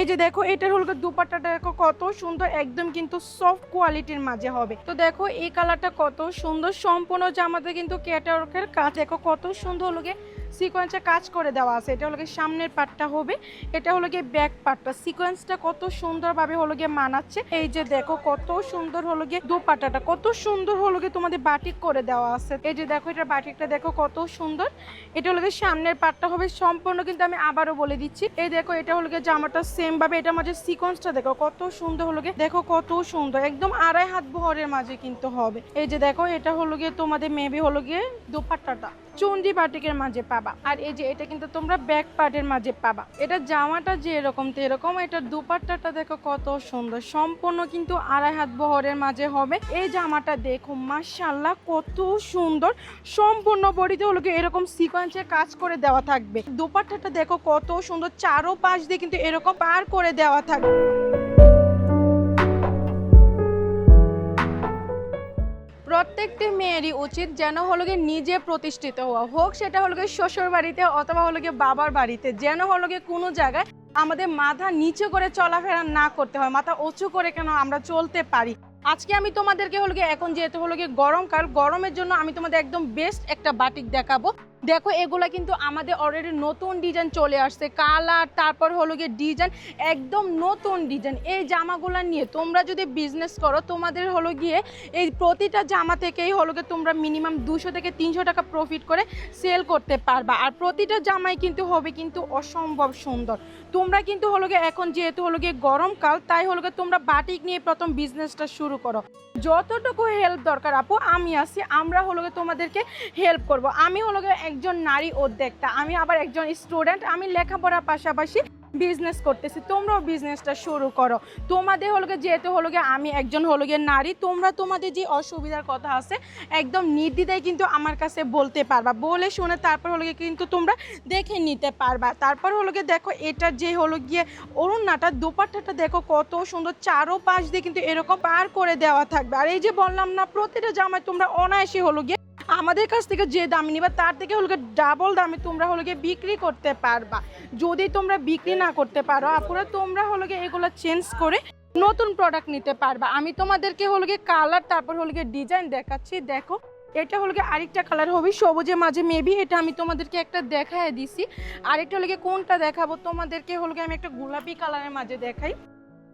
এই যে দেখো, এটার হলো দুপাট্টাটা দেখো কত সুন্দর, একদম কিন্তু সফট কোয়ালিটির মাঝে হবে। তো দেখো, এই কালারটা কত সুন্দর, সম্পূর্ণ জামাতে কিন্তু ক্যাটারকের কাজ, দেখো কত সুন্দর গিয়ে। সিকোয়েন্সে কাজ করে দেওয়া আছে। এটা হলো গিয়ে সামনের পার্টটা হবে, এটা হলো গিয়ে ব্যাক পার্টটা সিকোয়েন্সটা কত সুন্দরভাবে হলো গিয়ে মানাচ্ছে। এই যে দেখো, কত সুন্দর হলো গিয়ে দুপাট্টাটা কত সুন্দর হলো গিয়ে তোমাদের বাটিক করে দেওয়া আছে। এই যে দেখো এটা বাটিকটা দেখো কত সুন্দর। এটা হলো গিয়ে সামনের পার্টটা হবে, সম্পূর্ণ কিন্তু আমি আবারও বলে দিচ্ছি। এই দেখো, এটা হলো গিয়ে জামাটা সেম ভাবে এটার মাঝে সিকোয়েন্সটা দেখো, কত সুন্দর হলো গিয়ে, দেখো কত সুন্দর। একদম আড়াই হাত ভরের মাঝে কিন্তু হবে। এই যে দেখো, এটা হলো গিয়ে তোমাদের মেবি হলো গিয়ে দুপাট্টাটা চন্ডি বাটিকের মাঝে পাবা। আর এই যে এটা কিন্তু তোমরা ব্যাক পার্টের মাঝে পাবা। এটা জামাটা যে এরকম তো এরকম এটা দুপাট্টাটা দেখো কত সুন্দর। সম্পূর্ণ কিন্তু আড়াই হাত বহরের মাঝে হবে। এই জামাটা দেখো মাশাল্লাহ কত সুন্দর। সম্পূর্ণ বডিতে হলো এরকম সিকোয়েন্সের কাজ করে দেওয়া থাকবে। দুপাট্টাটা দেখো কত সুন্দর চারো পাশ দিয়ে কিন্তু এরকম পার করে দেওয়া থাকবে। প্রত্যেকটি মেয়েরই উচিত যেন হলো গিয়ে নিজে প্রতিষ্ঠিত হওয়া। হোক সেটা হলো গিয়ে শ্বশুর বাড়িতে অথবা হলো গিয়ে বাবার বাড়িতে, যেন হলো গিয়ে কোনো জায়গায় আমাদের মাথা নিচু করে চলাফেরা না করতে হয়, মাথা উঁচু করে কেন আমরা চলতে পারি। আজকে আমি তোমাদেরকে হলো গিয়ে, এখন যেহেতু হলো গিয়ে গরমকাল, গরমের জন্য আমি তোমাদের একদম বেস্ট একটা বাটিক দেখাবো। দেখো, এগুলা কিন্তু আমাদের অলরেডি নতুন ডিজাইন চলে আসছে। কালার তারপর হলো গিয়ে ডিজাইন একদম নতুন ডিজাইন এই জামাগুলো নিয়ে তোমরা যদি বিজনেস করো, তোমাদের হলো গিয়ে এই প্রতিটা জামা থেকেই হলো গিয়ে তোমরা মিনিমাম দুশো থেকে তিনশো টাকা প্রফিট করে সেল করতে পারবা। আর প্রতিটা জামাই কিন্তু হবে কিন্তু অসম্ভব সুন্দর। তোমরা কিন্তু হলো গিয়ে এখন যেহেতু হলো গিয়ে গরমকাল তাই হলো গিয়ে তোমরা বাটিক নিয়ে প্রথম বিজনেসটা শুরু করো। যতটুকু হেল্প দরকার আপু, আমি আছি, আমরা হলো গিয়ে তোমাদেরকে হেল্প করব। আমি হলো গিয়ে একজন নারী উদ্যোক্তা, আমি আবার একজন স্টুডেন্ট আমি লেখাপড়ার পাশাপাশি বিজনেস করতেছি। তোমরাও বিজনেসটা শুরু করো। তোমাদের হলো গিয়ে, যেহেতু হলো গিয়ে আমি একজন হলো গিয়ে নারী, তোমরা তোমাদের যে অসুবিধার কথা আছে, একদম নির্দ্বিধায় কিন্তু আমার কাছে বলতে পারবা। বলে শুনে তারপর হলো গিয়ে কিন্তু তোমরা দেখে নিতে পারবা। তারপর হলো গিয়ে দেখো এটার যে হলো গিয়ে অরুণাটা দোপাট্টাটা দেখো কত সুন্দর চারো পাশ দিয়ে কিন্তু এরকম পার করে দেওয়া থাকবে। আর এই যে বললাম না, প্রতিটা জামায় তোমরা অনায়াসে হলো গিয়ে আমাদের কাছ থেকে যে দাম নিবা, তার থেকে হলো ডাবল দামে তোমরা হলো গিয়ে বিক্রি করতে পারবা। যদি তোমরা বিক্রি না করতে পারো, আপুরা, তোমরা হলো গিয়ে এগুলো চেঞ্জ করে নতুন প্রোডাক্ট নিতে পারবা। আমি তোমাদেরকে হলো গিয়ে কালার তারপর হলো গিয়ে ডিজাইন দেখাচ্ছি। দেখো, এটা হলো গিয়ে আরেকটা কালার হবে সবুজের মাঝে মেবি এটা আমি তোমাদেরকে একটা দেখায় দিছি। আরেকটা হলো গিয়ে কোনটা দেখাবো, তোমাদেরকে হলো গিয়ে আমি একটা গোলাপি কালারের মাঝে দেখাই।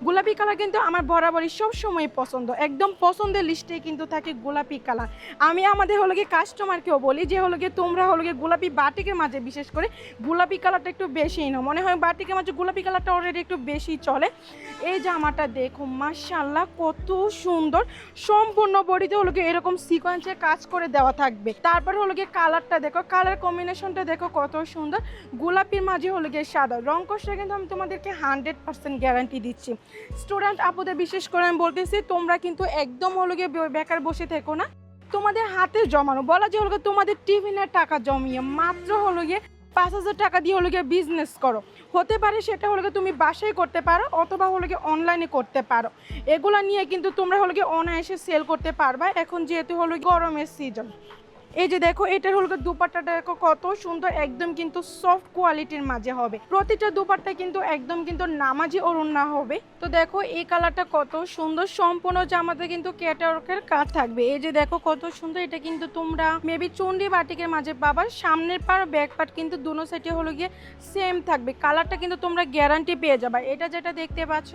গোলাপি কালার কিন্তু আমার বরাবরই সব সময় পছন্দ। একদম পছন্দের লিস্টে কিন্তু থাকে গোলাপি কালার। আমি আমাদের হলো গিয়ে কাস্টমারকেও বলি যে হলো গিয়ে তোমরা হলো গিয়ে গোলাপি বাটিকের মাঝে বিশেষ করে গোলাপি কালারটা একটু বেশিই না মনে হয় বাটিকের মাঝে গোলাপি কালারটা অলরেডি একটু বেশি চলে। এই জামাটা দেখো মাশাল্লাহ কত সুন্দর। সম্পূর্ণ বডিতে হলো গিয়ে এরকম সিকোয়েন্সে কাজ করে দেওয়া থাকবে। তারপর হলো গিয়ে কালারটা দেখো কালার কম্বিনেশনটা দেখো কত সুন্দর। গোলাপির মাঝে হলো গিয়ে সাদা। রং কষটা কিন্তু আমি তোমাদেরকে হান্ড্রেড পার্সেন্ট গ্যারান্টি দিচ্ছি। স্টুডেন্ট আপুদের বিশেষ করে আমি বলতেছি, তোমরা কিন্তু একদম হলো গিয়ে বেকার বসে থেকো না। তোমাদের হাতে জমানো, বলা যে হলো গিয়ে তোমাদের টিফিনের টাকা জমিয়ে, মাত্র হলো গিয়ে পাঁচ হাজার টাকা দিয়ে হলো গিয়ে বিজনেস করো। হতে পারে সেটা হলো গিয়ে তুমি বাসায় করতে পারো অথবা হলো গিয়ে অনলাইনে করতে পারো। এগুলো নিয়ে কিন্তু তোমরা হলো গিয়ে অনায়াসে সেল করতে পারবা। এখন যেহেতু হলো গরমের সিজন এই যে দেখো এটার হলো দুপাট্টাটা দেখো কত সুন্দর, একদম কিন্তু সফট কোয়ালিটির মাঝে হবে। প্রতিটা দুপাট্টা কিন্তু একদম কিন্তু নামাজি অরুণা হবে। তো দেখো, এই কালারটা কত সুন্দর, সম্পূর্ণ জামাতে কিন্তু ক্যাটারকের কাজ থাকবে। এই যে দেখো কত সুন্দর, এটা কিন্তু তোমরা মেবি চন্ডি বাটিকের মাঝে পাবার সামনের পার ব্যাক পার্ট কিন্তু দুনো সাইডে হলো গিয়ে সেম থাকবে। কালারটা কিন্তু তোমরা গ্যারান্টি পেয়ে যাবে। এটা যেটা দেখতে পাচ্ছ,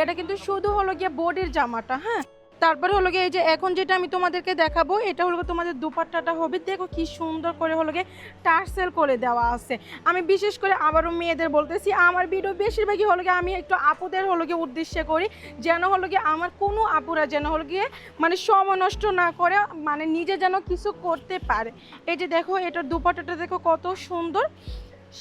এটা কিন্তু শুধু হলো গিয়ে বডির জামাটা হ্যাঁ? তারপরে হলো গিয়ে এই যে এখন যেটা আমি তোমাদেরকে দেখাবো, এটা হলো তোমাদের দুপাট্টাটা হবে। দেখো কি সুন্দর করে হলো গিয়ে টার্সেল করে দেওয়া আছে। আমি বিশেষ করে আবারও মেয়েদের বলতেছি, আমার ভিডিও বেশিরভাগই হলো গিয়ে আমি একটু আপুদের হলো গিয়ে উদ্দেশ্যে করি, যেন হলো গিয়ে আমার কোনো আপুরা যেন হলো গিয়ে মানে সময় নষ্ট না করে মানে নিজে যেন কিছু করতে পারে। এই যে দেখো, এটার দুপাট্টাটা দেখো কত সুন্দর।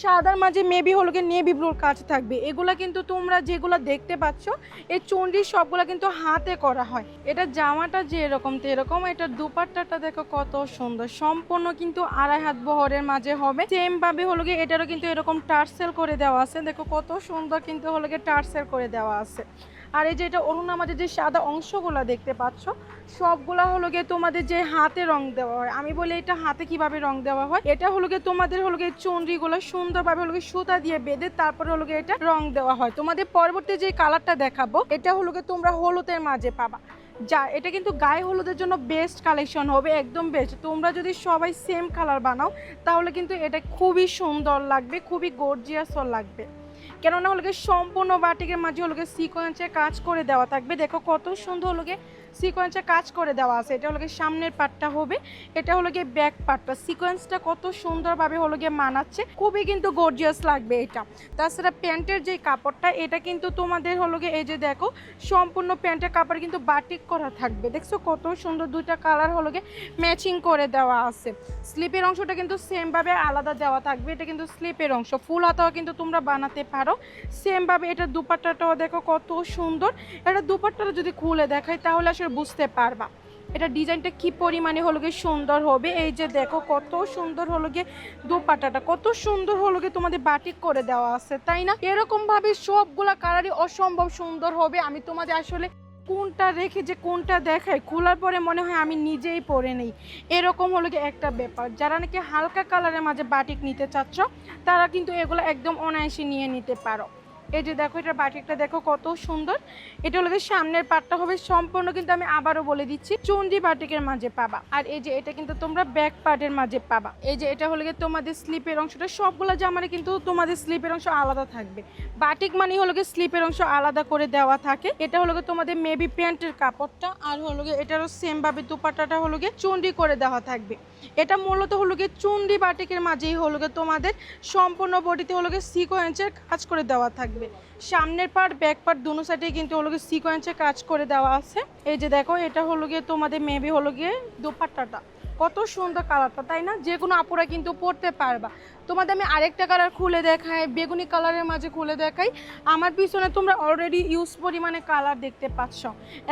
সাদার মাঝে মেবি হলো গিয়ে নেভি ব্লুর কাজ থাকবে। এগুলা কিন্তু তোমরা যেগুলো দেখতে পাচ্ছ, এই চণ্ডীর সবগুলা কিন্তু হাতে করা হয়। এটা জামাটা যে এরকম, তো এরকম এটা দুপাট্টাটা দেখো কত সুন্দর। সম্পূর্ণ কিন্তু আড়াই হাত বহরের মাঝে হবে। সেম ভাবে হলো গিয়ে এটারও কিন্তু এরকম টার্সেল করে দেওয়া আছে। দেখো কত সুন্দর কিন্তু হলো গিয়ে টার্সেল করে দেওয়া আছে। আর এই যে এটা অরুণ আমাদের যে সাদা অংশগুলো দেখতে পাচ্ছ, সবগুলা হলো গিয়ে তোমাদের যে হাতে রং দেওয়া হয়। আমি বলি এটা হাতে কীভাবে রং দেওয়া হয়? এটা হলো গিয়ে তোমাদের হলো গিয়ে চন্ড্রিগুলো সুন্দর সুন্দরভাবে হলো গিয়ে সুতা দিয়ে বেঁধে তারপরে হলো গিয়ে এটা রং দেওয়া হয়। তোমাদের পরবর্তী যে কালারটা দেখাবো, এটা হলো গিয়ে তোমরা হলুদের মাঝে পাবা। যা, এটা কিন্তু গায়ে হলুদের জন্য বেস্ট কালেকশন হবে, একদম বেস্ট তোমরা যদি সবাই সেম কালার বানাও, তাহলে কিন্তু এটা খুবই সুন্দর লাগবে, খুবই গর্জিয়াসও লাগবে। কেননা হলো সম্পূর্ণ বাটিকের মাঝে হলো সিকোয়েন্সে কাজ করে দেওয়া থাকবে। দেখো কত সুন্দর হলো গিয়ে সিকোয়েন্সের কাজ করে দেওয়া আছে। এটা হলো গিয়ে সামনের পার্টটা হবে। এটা হলো গিয়ে ব্যাক পার্টটা সিকোয়েন্সটা কত সুন্দরভাবে হলো গিয়ে মানাচ্ছে। খুবই কিন্তু গর্জিয়াস লাগবে এটা। তাছাড়া প্যান্টের যে কাপড়টা, এটা কিন্তু তোমাদের হলো গিয়ে এই যে দেখো, সম্পূর্ণ প্যান্টের কাপড় কিন্তু বাটিক করা থাকবে। দেখছ কত সুন্দর দুইটা কালার হলো গিয়ে ম্যাচিং করে দেওয়া আছে। স্লিপের অংশটা কিন্তু সেমভাবে আলাদা দেওয়া থাকবে। এটা কিন্তু স্লিপের অংশ। ফুল হাতাও কিন্তু তোমরা বানাতে পারো। সেমভাবে এটা দুপাট্টাটাও দেখো কত সুন্দর। এটা দুপাট্টাটা যদি খুলে দেখাই, তাহলে আসলে বুঝতে পারবা। এটা ডিজাইনটা কি পরিমাণে হলো গিয়ে সুন্দর হবে? এই যে দেখো কত সুন্দর হলো গিয়ে দুপাটাটা, কত সুন্দর হলো গিয়ে তোমাদের বাটিক করে দেওয়া আছে, তাই না? এরকম ভাবে সবগুলা কালারই অসম্ভব সুন্দর হবে। আমি তোমাদের আসলে কোনটা রেখে যে কোনটা দেখাই, খোলার পরে মনে হয় আমি নিজেই পরে নেই। এরকম হলো গিয়ে একটা ব্যাপার। যারা নাকি হালকা কালারের মাঝে বাটিক নিতে চাচ্ছ, তারা কিন্তু এগুলো একদম অনায়াসে নিয়ে নিতে পারো। এই যে দেখো এটা বাটিকটা দেখো কত সুন্দর। এটা হলো সামনের পাটটা হবে সম্পূর্ণ, কিন্তু আমি আবারও বলে দিচ্ছি চুন্ডি বাটিকের মাঝে পাবা। আর এই যে এটা কিন্তু তোমরা ব্যাক পার্টের মাঝে পাবা। এই যে এটা হলো গিয়ে তোমাদের স্লিপের অংশটা, সবগুলো জামারে কিন্তু তোমাদের স্লিপের অংশ আলাদা থাকবে। বাটিক মানে হলো গিয়ে স্লিপের অংশ আলাদা করে দেওয়া থাকে। এটা হলো গিয়ে তোমাদের মেবি প্যান্টের কাপড়টা, আর হলো গিয়ে এটারও সেম ভাবে দুপাট্টাটা হলো গিয়ে চুন্ডি করে দেওয়া থাকবে। এটা মূলত হলো গিয়ে চুন্ডি বাটিকের মাঝেই হলো গিয়ে তোমাদের সম্পূর্ণ বডিতে হলো গিয়ে সিকোয়েন্সের কাজ করে দেওয়া থাকবে। সামনের পার্ট ব্যাক পার্ট দুনো সাইডে কিন্তু হলো গিয়ে সিকোয়েন্সের কাজ করে দেওয়া আছে। এই যে দেখো, এটা হলো গিয়ে তোমাদের মেবি হলো গিয়ে দুপাট্টাটা। কত সুন্দর কালারটা তাই না? যে কোনো আপুরা কিন্তু পরতে পারবা। তোমাদের আমি আরেকটা কালার খুলে দেখাই, বেগুনি কালারের মাঝে খুলে দেখাই। আমার পিছনে তোমরা অলরেডি ইউজ পরিমাণে কালার দেখতে পাচ্ছ।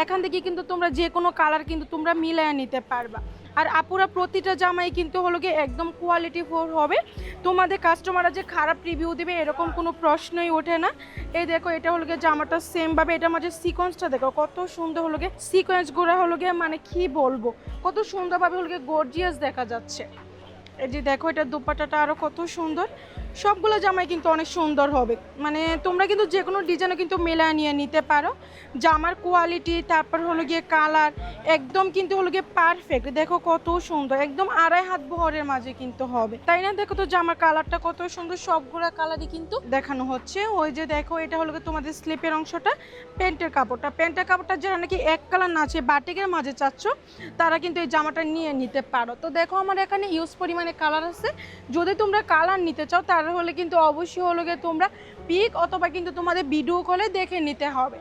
এখান থেকে কিন্তু তোমরা যে কোনো কালার কিন্তু তোমরা মিলায় নিতে পারবা। আর আপুরা প্রতিটা জামাই কিন্তু হলো গিয়ে একদম কোয়ালিটি ফোর হবে। তোমাদের কাস্টমাররা যে খারাপ রিভিউ দেবে, এরকম কোনো প্রশ্নই ওঠে না। এই দেখো, এটা হলো গিয়ে জামাটা সেমভাবে এটা মাঝে সিকোয়েন্সটা দেখো, কত সুন্দর হলো গিয়ে সিকোয়েন্স গোড়া হলো গিয়ে মানে কি বলব? কত সুন্দরভাবে হলো গিয়ে গর্জিয়াস দেখা যাচ্ছে। এই যে দেখো, এটা দুপাটাটা আরও কত সুন্দর। সবগুলো জামাই কিন্তু অনেক সুন্দর হবে। মানে তোমরা কিন্তু যে কোনো ডিজাইনও কিন্তু মেলায় নিয়ে নিতে পারো। জামার কোয়ালিটি তারপর হলো গিয়ে কালার একদম কিন্তু হলো গিয়ে পারফেক্ট দেখো কত সুন্দর, একদম আড়াই হাত বহরের মাঝে কিন্তু হবে। তাই না? দেখো তো জামার কালারটা কত সুন্দর সবগুলো কালারই কিন্তু দেখানো হচ্ছে। ওই যে দেখো, এটা হলো তোমাদের স্লিপের অংশটা, প্যান্টের কাপড়টা। প্যান্টের কাপড়টা যারা নাকি এক কালার না আছে, বাটিকের মাঝে চাচ্ছ, তারা কিন্তু এই জামাটা নিয়ে নিতে পারো। তো দেখো, আমার এখানে ইউজ পরিমাণে কালার আছে। যদি তোমরা কালার নিতে চাও তাহলে কিন্তু অবশ্যই হলো গিয়ে তোমরা পিক অথবা কিন্তু তোমাদের ভিডিও কলে দেখে নিতে হবে।